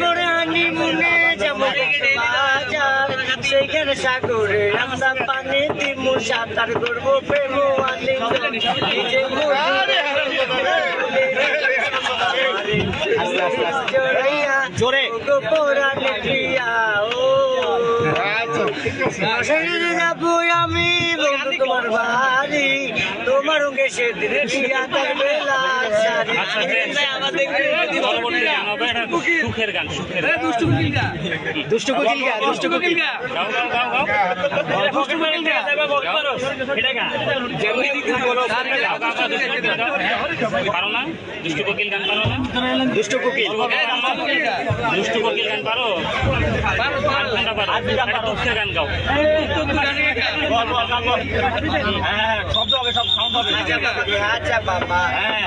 পরাণের মনে যেমন সাগরে আমরা পানি দিমু সাঁতার করব প্রেম আলিঙ্গন জোরে। যাব আমি তোমার বাড়ি। তোমার সে সেদিন সুখের গান সুখের দুষ্টু কোকিল গা গাও গাও গাও যেমনি দিকে বলো। পারো দুষ্টু কোকিল গান গান পারো পারো গান গাও শব্দ হবে সব সাউন্ড হবে আচ্ছা, আচ্ছা, আচ্ছা।, আচ্ছা বাবা। হ্যাঁ।